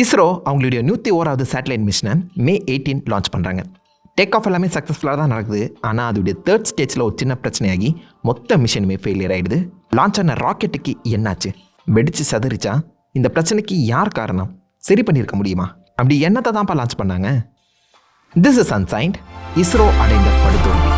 இஸ்ரோ அவங்களுடைய நூற்றி ஓராவது சேட்டலைட் மிஷனை மே எயிட்டீன் லான்ச் பண்ணுறாங்க டேக் ஆஃப் எல்லாமே சக்ஸஸ்ஃபுல்லாக தான் நடக்குது. ஆனால் அதோடைய தேர்ட் ஸ்டேஜில் ஒரு சின்ன பிரச்சனையாகி மொத்த மிஷனுமே ஃபெயிலியர் ஆகிடுது லான்ச் ஆன ராக்கெட்டுக்கு என்னாச்சு? வெடிச்சு சதறிச்சா இந்த பிரச்சனைக்கு யார் காரணம்? சரி பண்ணியிருக்க முடியுமா? அப்படி என்னத்தை தான்ப்பா லான்ச் பண்ணாங்க? திஸ் இஸ் அன்சைன்ட் இஸ்ரோ அடைந்த படுதோல்வி.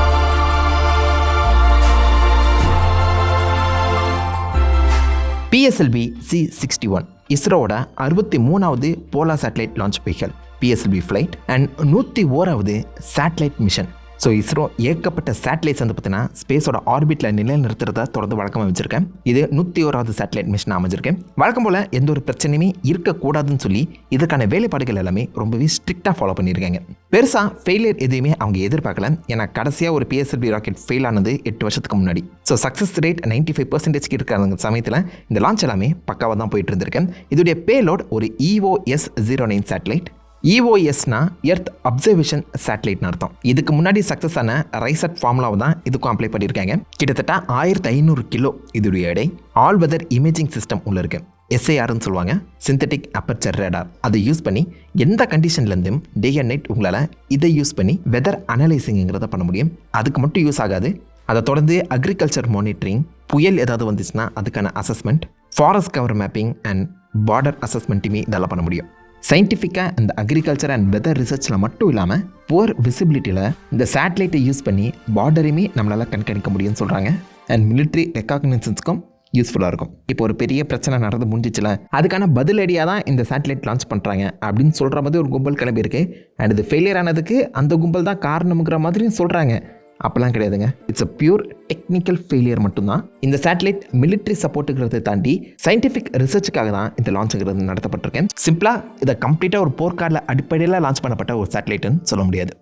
பிஎஸ்எல்வி சி சிக்ஸ்டி ஒன் இஸ்ரோவோட அறுபத்தி மூணாவது polar satellite launch vehicle PSLV flight and நூற்றி ஓராவது சேட்டலைட் மிஷன் ஸோ இஸ்ரோ ஏகப்பட்ட சேட்டலைட்ஸ் வந்து பார்த்தீங்கன்னா ஸ்பேஸோட ஆர்பிட்டில் நிலைநிறுத்துறத தொடர்ந்து வழக்கமாக வச்சிருக்கேன். இது நூற்றி ஓராவது சேட்டலைட் மிஷன் அமைஞ்சிருக்கேன் வழக்கம் போல் எந்த ஒரு பிரச்சனையுமே இருக்கக்கூடாதுன்னு சொல்லி இதுக்கான வேலைப்பாடுகள் எல்லாமே ரொம்பவே ஸ்ட்ரிக்டாக ஃபாலோ பண்ணியிருக்காங்க. பெருசாக ஃபெயிலியர் எதுவுமே அவங்க எதிர்பார்க்கல. ஏன்னா கடைசியாக ஒரு பிஎஸ்எல்பி ராக்கெட் ஃபெயில் ஆனது எட்டு வருஷத்துக்கு முன்னாடி. So success rate ninety five பர்சன்டேஜ்க்கு இருக்கிற சமயத்தில் இந்த லான்ச் எல்லாமே பக்காவாக தான் போயிட்டு இருந்திருக்கேன் இதோடைய பேலோட் ஒரு இஓஎஸ் ஜீரோ நைன் சேட்டலைட் இஓஎஸ்னா எர்த் அப்சர்வேஷன் சேட்டலைட்னு அர்த்தம். இதுக்கு முன்னாடி சக்ஸஸ் ஆன ரைசட் ஃபார்முலாவை தான் இதுக்கும் அப்ளை பண்ணியிருக்காங்க. கிட்டத்தட்ட ஆயிரத்தி ஐநூறு கிலோ இதோடைய எடை ஆல் வெதர் இமேஜிங் சிஸ்டம் உள்ள இருக்கு. எஸ்ஐஆர்னு சொல்லுவாங்க சிந்தட்டிக் அப்பர்ச்சர் ரேடார் அதை யூஸ் பண்ணி எந்த கண்டிஷன்லேருந்தும் டே அண்ட் நைட் உங்களால் இதை யூஸ் பண்ணி வெதர் அனலைசிங்கிறத பண்ண முடியும். அதுக்கு மட்டும் யூஸ் ஆகாது. அதை தொடர்ந்து அக்ரிகல்ச்சர் மானிட்டரிங் புயல் ஏதாவது வந்துச்சுன்னா அதுக்கான assessment forest cover mapping and border அசஸ்மெண்ட்டுமே இதெல்லாம் பண்ண முடியும். சயின்டிஃபிக்காக அந்த அக்ரிகல்ச்சர் அண்ட் வெதர் ரிசர்ச்சில் மட்டும் இல்லாமல் போர் விசிபிலிட்டியில் இந்த சேட்டலைட்டை யூஸ் பண்ணி பார்டரையுமே நம்மளால் கண்காணிக்க முடியும்னு சொல்கிறாங்க அண்ட் மிலிட்ரி ரெக்காக்னிசன்ஸ்க்கும் யூஸ்ஃபுல்லாக இருக்கும். இப்போ ஒரு பெரிய பிரச்சனை நடந்து முடிஞ்சிச்சுல அதுக்கான பதிலடியாக தான் இந்த சேட்டலைட் லான்ச் பண்ணுறாங்க அப்படின்னு சொல்கிற மாதிரி ஒரு கும்பல் கிளம்பியிருக்கு. அண்ட் இது ஃபெயிலியர் ஆனதுக்கு அந்த கும்பல் தான் காரணம்ங்கிற மாதிரியும் சொல்கிறாங்க அப்போல்லாம் கிடையாதுங்க. It's a pure technical failure மட்டும்தான். இந்த சேட்டலைட் மிலிட்ரி சப்போர்ட்டுங்கிறத தாண்டி சயின்டிஃபிக் ரிசர்ச்சுக்காக தான் இந்த லான்ச்சுங்கிறது நடத்தப்பட்டிருக்கேன். சிம்பிளாக இதை கம்ப்ளீட்டாக ஒரு போர்க்கார்டில் அடிப்படையில் லான்ச் பண்ணப்பட்ட ஒரு சேட்டலைட்டுன்னு சொல்ல முடியாது.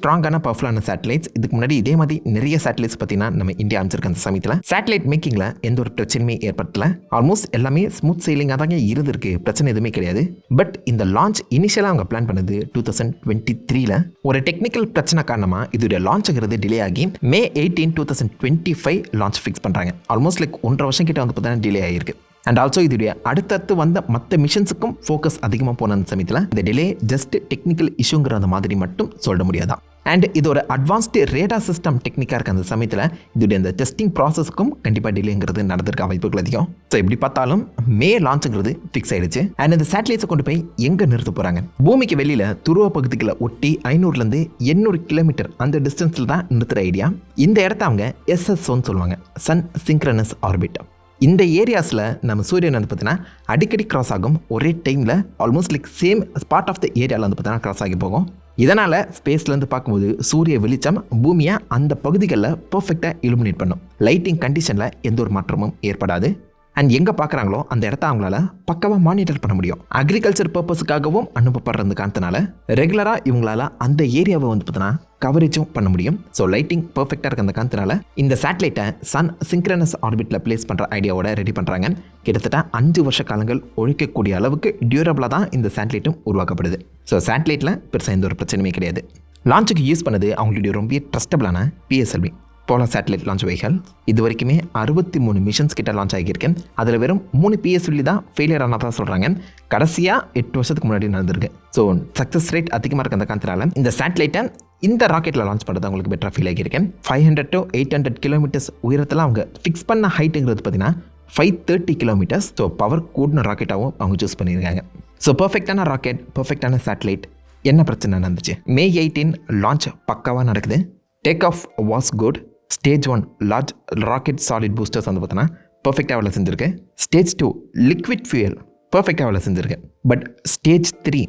ஸ்ட்ராங்கான பவர்ஃபுல்லான சேட்டலைட்ஸ் இதுக்கு முன்னாடி இதே மாதிரி நிறைய சேட்டலைட்ஸ் பார்த்தீங்கன்னா நம்ம இந்தியா அமைச்சிருக்க அந்த சமயத்தில். சேட்டலைட் மேக்கிங்கில் எந்த ஒரு பிரச்சனையுமே ஏற்படல. ஆல்மோஸ்ட் எல்லாமே ஸ்மூத் சைலிங்காக தாங்க இருந்திருக்கு. பிரச்சனை எதுவுமே கிடையாது. பட் இந்த லான்ச் இனிஷியலாக அவங்க பிளான் பண்ணது டூ தௌசண்ட் டுவெண்ட்டி த்ரீல ஒரு டெக்னிக்கல் பிரச்சனை காரணமாக இதோடைய ஆகிறது டிலே ஆகி May eighteen two thousand twenty five launch fix பண்ணுறாங்க ஆல்மோஸ்ட் லைக் ஒன்றரை வருஷம் கிட்ட வந்து பார்த்தீங்கன்னா டிலே ஆகிருக்கு அண்ட் ஆல்சோ இதோடைய அடுத்தடுத்து வந்த மற்ற மிஷன்ஸுக்கும் ஃபோக்கஸ் அதிகமாக போன அந்த சமயத்தில் இந்த டிலே ஜஸ்ட் டெக்னிக்கல் இஷ்யூங்கிற மாதிரி மட்டும் சொல்ல முடியாதான் அண்ட் இது ஒரு அட்வான்ஸ்டு ரேடா சிஸ்டம் டெக்னிக்காக இருக்க அந்த சமயத்தில் இதோடைய அந்த டெஸ்டிங் ப்ராசஸ்க்கும் கண்டிப்பாக டிலேங்கிறது நடந்திருக்க வாய்ப்புகள் அதிகம். ஸோ எப்படி பார்த்தாலும் மே லான்ச்சுங்கிறது ஃபிக்ஸ் ஆயிடுச்சு. அண்ட் இந்த சேட்டலைட்ஸை கொண்டு போய் எங்கே நிறுத்த போகிறாங்க பூமிக்கு வெளியில் துருவ பகுதிகளை ஒட்டி ஐநூறுலேருந்து எண்ணூறு கிலோமீட்டர் அந்த டிஸ்டன்ஸில் தான் நிறுத்துகிற ஐடியா இந்த இடத்த அவங்க எஸ்எஸ்ஓன்னு சொல்லுவாங்க. சன் சிங்க்ரனஸ் ஆர்பிட் இந்த ஏரியாஸில் நம்ம சூரியன் வந்து பார்த்தீங்கன்னா அடிக்கடி கிராஸ் ஆகும். ஒரே டைமில் almost like same part of the ஏரியாவில் வந்து பார்த்தீங்கன்னா கிராஸ் ஆகி போகும். இதனால் ஸ்பேஸ்லேருந்து பார்க்கும்போது சூரிய வெளிச்சம் பூமியை அந்த பகுதிகளில் பர்ஃபெக்டாக இலுமினேட் பண்ணும். லைட்டிங் கண்டிஷனில் எந்த ஒரு மாற்றமும் ஏற்படாது. அண்ட் எங்கே பார்க்குறாங்களோ அந்த இடத்த அவங்களால பக்கவாக மானிட்டர் பண்ண முடியும். அக்ரிகல்ச்சர் பர்பஸுக்காகவும் அனுப்பப்படுறது காரணத்தினால ரெகுலராக இவங்களால அந்த ஏரியாவை வந்து பார்த்தீங்கன்னா கவரேஜும் பண்ண முடியும். ஸோ லைட்டிங் பர்ஃபெக்டாக இருக்க அந்த காரணத்தினால இந்த சேட்டலைட்டை சன் சிங்க்ரனஸ் ஆர்பிட்டில் ப்ளேஸ் பண்ணுற ஐடியாவோட ரெடி பண்ணுறாங்க கிட்டத்தட்ட அஞ்சு வருஷ காலங்கள் ஒழிக்கக்கூடிய அளவுக்கு டியூரபிளாக தான் இந்த சேட்டலைட்டும் உருவாக்கப்படுது. ஸோ சேட்டலைட்டில் பெருசாக எந்த ஒரு பிரச்சனையுமே கிடையாது. லான்ச்சுக்கு யூஸ் பண்ணது அவங்களுடைய ரொம்ப ட்ரஸ்டபிளான PSLV polar satellite launch vehicle இது வரைக்குமே அறுபத்தி மூணு மிஷன்ஸ் கிட்ட லான்ச் ஆகியிருக்கேன். அதில் வெறும் மூணு பிஎஸ்எல்லி தான் ஃபெயிலியர் ஆனதாக சொல்கிறாங்க கடைசியாக எட்டு வருஷத்துக்கு முன்னாடி நடந்திருக்கு. ஸோ சக்ஸஸ் ரேட் அதிகமாக இருக்க அந்த காரணத்தினால இந்த சேட்டலைட்டை இந்த ராக்கெட்டில் லான்ச் பண்ணுறது அவங்களுக்கு பெட்டராக feel ஆகியிருக்கேன். Five hundred to eight hundred kilometres உயரத்தில் அவங்க ஃபிக்ஸ் பண்ண ஹைட்டுங்கிறது பார்த்தீங்கன்னா five thirty kilometres so power கூடின ராக்கெட்டாகவும் அவங்க சூஸ் பண்ணியிருக்காங்க. ஸோ பர்ஃபெக்டான ராக்கெட் பர்ஃபெக்டான சேட்டலைட் என்ன பிரச்சனை நடந்துச்சு? மே எயிட்டீன் லான்ச் பக்காவாக நடக்குது. Take off was good stage one large rocket solid boosters வந்து பார்த்தோன்னா பர்ஃபெக்டாக வேலை செஞ்சுருக்கு. ஸ்டேஜ் டூ லிக்விட் ஃபியூயல் பர்ஃபெக்டாக வேலை செஞ்சுருக்கு. பட் ஸ்டேஜ் த்ரீ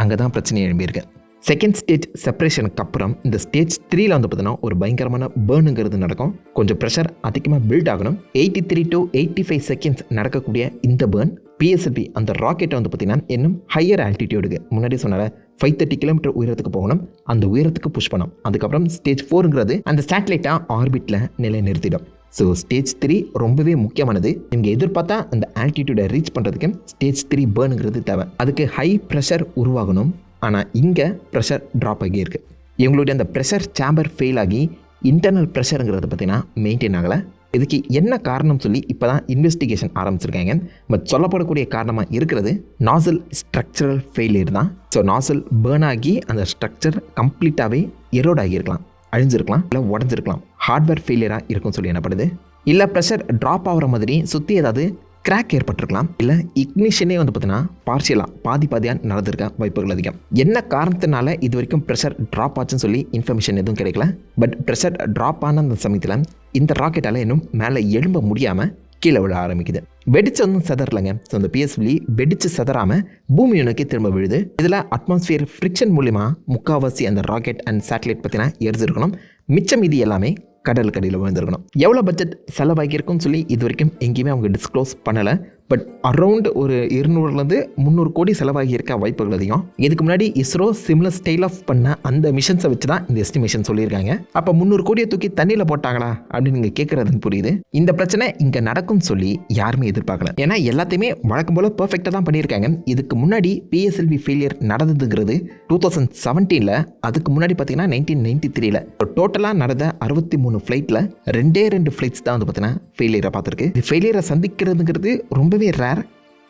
அங்கே தான் பிரச்சனை எழும்பியிருக்கு. செகண்ட் ஸ்டேஜ் செப்பரேஷனுக்கு அப்புறம் இந்த ஸ்டேஜ் த்ரீயில் வந்து பார்த்தீங்கன்னா ஒரு பயங்கரமான பேர்னுங்கிறது நடக்கும். கொஞ்சம் ப்ரெஷர் அதிகமாக பில்ட் ஆகணும். Eighty three to eighty five seconds நடக்கக்கூடிய இந்த பேர்ன் பிஎஸ்எல்பி அந்த ராக்கெட்டை வந்து பார்த்தீங்கன்னா இன்னும் ஹையர் ஆல்டிடியூடுக்கு முன்னாடி சொன்னால ஃபைவ் தேர்ட்டி கிலோமீட்டர் உயரத்துக்கு போகணும். அந்த உயரத்துக்கு புஷ் பண்ணும் அதுக்கப்புறம் ஸ்டேஜ் ஃபோருங்கிறது அந்த சேட்டலைட்டாக ஆர்பிட்டில் நிலை நிறுத்திடும் ஸோ ஸ்டேஜ் த்ரீ ரொம்பவே முக்கியமானது. நீங்கள் எதிர்பார்த்தா அந்த ஆல்டிடியூடை ரீச் பண்ணுறதுக்கு ஸ்டேஜ் த்ரீ பேர்னுங்கிறது தேவை. அதுக்கு ஹை ப்ரெஷர் உருவாகணும். ஆனால் இங்கே ப்ரெஷர் ட்ராப் ஆகி இருக்குது இவங்களுடைய அந்த ப்ரெஷர் சேம்பர் ஃபெயில் ஆகி இன்டர்னல் ப்ரெஷருங்கிறது பார்த்தீங்கன்னா மெயின்டைன் ஆகலை. இதுக்கு என்ன காரணம் சொல்லி இப்போ தான் இன்வெஸ்டிகேஷன் ஆரம்பிச்சிருக்காங்க. பட் சொல்லப்படக்கூடிய காரணமாக இருக்கிறது நாசல் ஸ்ட்ரக்சரல் ஃபெயிலியர் தான். ஸோ நாசல் பேர்ன் ஆகி அந்த ஸ்ட்ரக்சர் கம்ப்ளீட்டாகவே எரோட் ஆகியிருக்கலாம் அழிஞ்சிருக்கலாம் இல்லை உடஞ்சிருக்கலாம். ஹார்ட்வேர் ஃபெயிலியராக இருக்கும்னு சொல்லி என்னப்படுது? இல்லை ப்ரெஷர் ட்ராப் ஆகிற மாதிரி சுற்றி ஏதாவது கிராக் ஏற்பட்டிருக்கலாம். இல்லை இக்னிஷனே வந்து பார்த்தீங்கன்னா பார்ஷியலாக பாதி பாதியாக நடந்திருக்க வாய்ப்புகள் அதிகம். என்ன காரணத்தினால இது வரைக்கும் ப்ரெஷர் ட்ராப் ஆச்சுன்னு சொல்லி இன்ஃபர்மேஷன் எதுவும் கிடைக்கல? பட் ப்ரெஷர் ட்ராப் ஆன அந்த சமயத்தில் இந்த ராக்கெட்டால் இன்னும் மேலே எழும்ப முடியாமல் கீழே விழ ஆரம்பிக்குது. வெடிச்சு ஒன்றும் செதறலைங்க. ஸோ அந்த பிஎஸ்பிலி வெடிச்சு சதறாமல் பூமி நோக்கி திரும்ப விழுது. இதில் அட்மாஸ்பியர் ஃப்ரிக்ஷன் மூலிமா முக்கால்வாசி அந்த ராக்கெட் அண்ட் சேட்டலைட் பற்றினா எரிஞ்சிருக்கணும் மிச்சம் மீதி எல்லாமே கடலுக்கடியில் விழுந்திருக்கணும். எவ்வளோ பட்ஜெட் செலவாகியிருக்குன்னு சொல்லி இது வரைக்கும் எங்கேயுமே அவங்க டிஸ்க்ளோஸ் பண்ணலை. பட் அரௌண்ட் ஒரு இருநூறுலேருந்து முந்நூறு கோடி செலவாகி இருக்க வாய்ப்புகள் அதிகம். இதுக்கு முன்னாடி இஸ்ரோ சிம்லர் ஸ்டைல் ஆஃப் பண்ண அந்த மிஷன்ஸை வச்சு தான் இந்த எஸ்டிமேஷன் சொல்லியிருக்காங்க. அப்போ முந்நூறு கோடியை தூக்கி தண்ணியில் போட்டாங்களா? அப்படின்னு நீங்கள் கேட்குறதுன்னு புரியுது. இந்த பிரச்சனை இங்கே நடக்கும்னு சொல்லி யாருமே எதிர்பார்க்கல. ஏன்னா எல்லாத்தையுமே வழக்கம் போல் பர்ஃபெக்டாக தான் பண்ணியிருக்காங்க. இதுக்கு முன்னாடி பிஎஸ்எல்வி ஃபெயிலியர் நடந்ததுங்கிறது டூ தௌசண்ட் செவன்டீனில் அதுக்கு முன்னாடி பார்த்தீங்கன்னா நைன்டீன் நைன்டி த்ரீல டோட்டலாக நடந்த அறுபத்தி மூணு ஃப்ளைட்டில் ரெண்டே ரெண்டு ஃப்ளைட்ஸ் தான் வந்து பார்த்தீங்கன்னா ஃபெயிலியரை பார்த்துருக்கு. இது ஃபெயிலியரை சந்திக்கிறதுங்கிறது ரொம்பவே ரேர்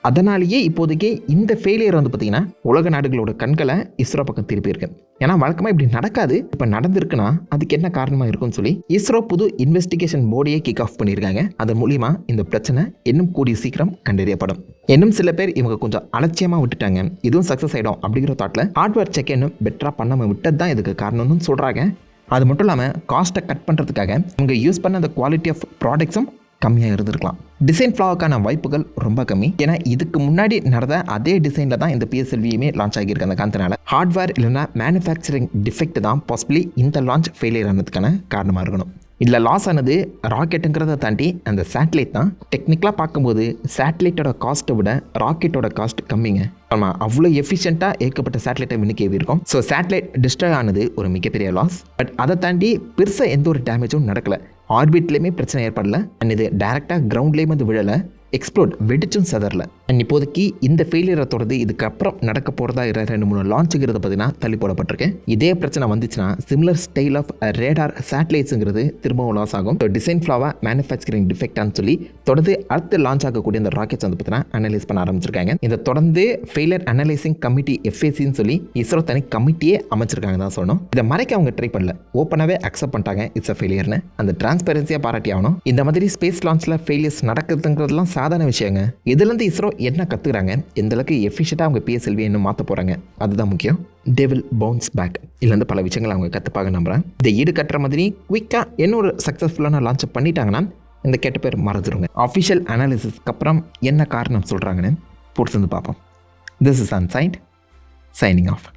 அதனாலேயே இப்போதைக்கு இந்த ஃபெயிலியர் வந்து பார்த்திங்கன்னா உலக நாடுகளோட கண்களை இஸ்ரோ பக்கம் திருப்பியிருக்கு ஏன்னா வழக்கமாக இப்படி நடக்காது. இப்போ நடந்திருக்குன்னா அதுக்கு என்ன காரணமாக இருக்கும்னு சொல்லி இஸ்ரோ புது இன்வெஸ்டிகேஷன் போர்டையே கிக் ஆஃப் பண்ணியிருக்காங்க. அதன் மூலிமா இந்த பிரச்சனை இன்னும் கூடிய சீக்கிரம் கண்டறியப்படும். இன்னும் சில பேர் இவங்க கொஞ்சம் அலட்சியமாக விட்டுட்டாங்க. இதுவும் சக்ஸஸ் ஆகிடும் அப்படிங்கிற தாட்டில் ஹார்ட்வேர் செக் இன்னும் பெட்டராக பண்ணாமல் விட்டது தான் இதுக்கு காரணம்னு சொல்கிறாங்க அது மட்டும் இல்லாமல் காஸ்ட்டை கட் பண்ணுறதுக்காக இவங்க யூஸ் பண்ண அந்த குவாலிட்டி ஆஃப் ப்ராடக்ட்ஸும் கம்மியாக இருந்திருக்கலாம். டிசைன் ஃப்ளாவுக்கான வாய்ப்புகள் ரொம்ப கம்மி. ஏன்னா இதுக்கு முன்னாடி நடந்த அதே டிசைனில் தான் இந்த பிஎஸ்எல்வியுமே லான்ச் ஆகியிருக்கு அந்த காரணத்தினால ஹார்ட்வேர் இல்லைனா மேனுஃபேக்சரிங் டிஃபெக்ட் தான் பாசிபிளி இந்த லான்ச் ஃபெயிலியர் ஆனதுக்கான காரணமாக இருக்கணும். இதில் லாஸ் ஆனது ராக்கெட்டுங்கிறத தாண்டி அந்த சேட்டலைட் தான். டெக்னிக்கலாக பார்க்கும்போது சேட்டலைட்டோட காஸ்ட்டை விட ராக்கெட்டோட காஸ்ட் கம்மிங்க. ஆமாம் அவ்வளோ எஃபிஷியண்ட்டாக ஏற்கப்பட்ட சேட்டலைட்டை மின்னிக்கேவி இருக்கும் ஸோ சேட்டலைட் டிஸ்ட்ராய் ஆனது ஒரு மிகப்பெரிய லாஸ் பட் அதை தாண்டி பெருசாக எந்த ஒரு டேமேஜும் நடக்கலை. ஆர்பிட்லேயுமே பிரச்சனை ஏற்படல. அண்ட் இது டேரெக்டாக கிரவுண்ட்லேயும் வந்து விழலை. எக்ஸ்ப்ளோட் வெடிச்சும் சதரில் அண்ட் இப்போதைக்கு இந்த ஃபெயிலியரை தொடர்ந்து இதுக்கப்புறம் நடக்க போகிறதா இருக்கிற ரெண்டு மூணு லான்ச்சுங்கிறத பார்த்தீங்கன்னா தள்ளி போடப்பட்டிருக்கு இதே பிரச்சனை வந்துச்சுன்னா சிமிலர் ஸ்டைல் ஆஃப் ரேடார் சேட்டலைட்ஸுங்கிறது திரும்பவும் லாஸ் ஆகும். ஸோ டிசைன் ஃப்ளாவாக மேனுஃபேக்சரிங் டிஃபெக்டான்னு சொல்லி தொடர்ந்து அடுத்து லான்ச் ஆகக்கூடிய இந்த ராக்கெட்ஸ் வந்து பார்த்தீங்கன்னா அனலைஸ் பண்ண ஆரம்பிச்சிருக்காங்க. இதை தொடர்ந்து ஃபெயிலியர் அனலைசிங் கமிட்டி எஃப்ஏசின்னு சொல்லி இஸ்ரோ தனி கமிட்டியே அமைச்சிருக்காங்க தான் சொன்னோம் இதை மறைக்க அவங்க ட்ரை பண்ணல. ஓப்பனாகவே அக்செப்ட் பண்ணிட்டாங்க. இட்ஸ் அ ஃபெயிலியர்னு அந்த டிரான்ஸ்பெரன்சியாக பாராட்டி ஆகணும். இந்த மாதிரி ஸ்பேஸ் லான்ச்சில் ஃபெயிலியர்ஸ் நடக்குதுங்கிறதுலாம் சாதாரண விஷயங்க. இதுலேருந்து இஸ்ரோ என்ன கற்றுக்குறாங்க எந்தளவுக்கு அளவுக்கு அவங்க பிஎஸ்எல்வி இன்னும் மாற்ற போகிறாங்க அதுதான் முக்கியம். டெவில் பவுன்ஸ் பேக் இல்லைந்து பல விஷயங்கள் அவங்க கற்றுப்பாங்க நம்புகிறேன் இதை ஈடு கட்டுற மாதிரி குயிக்காக என்ன ஒரு சக்ஸஸ்ஃபுல்லான லான்ச் பண்ணிட்டாங்கன்னா இந்த கெட்ட பேர் மறந்துடுங்க அஃபிஷியல் அனாலிசிஸ்க்கு அப்புறம் என்ன காரணம் சொல்கிறாங்கன்னு பொறுத்து வந்து பார்ப்போம். திஸ் இஸ் அன்சைட் சைனிங் ஆஃப்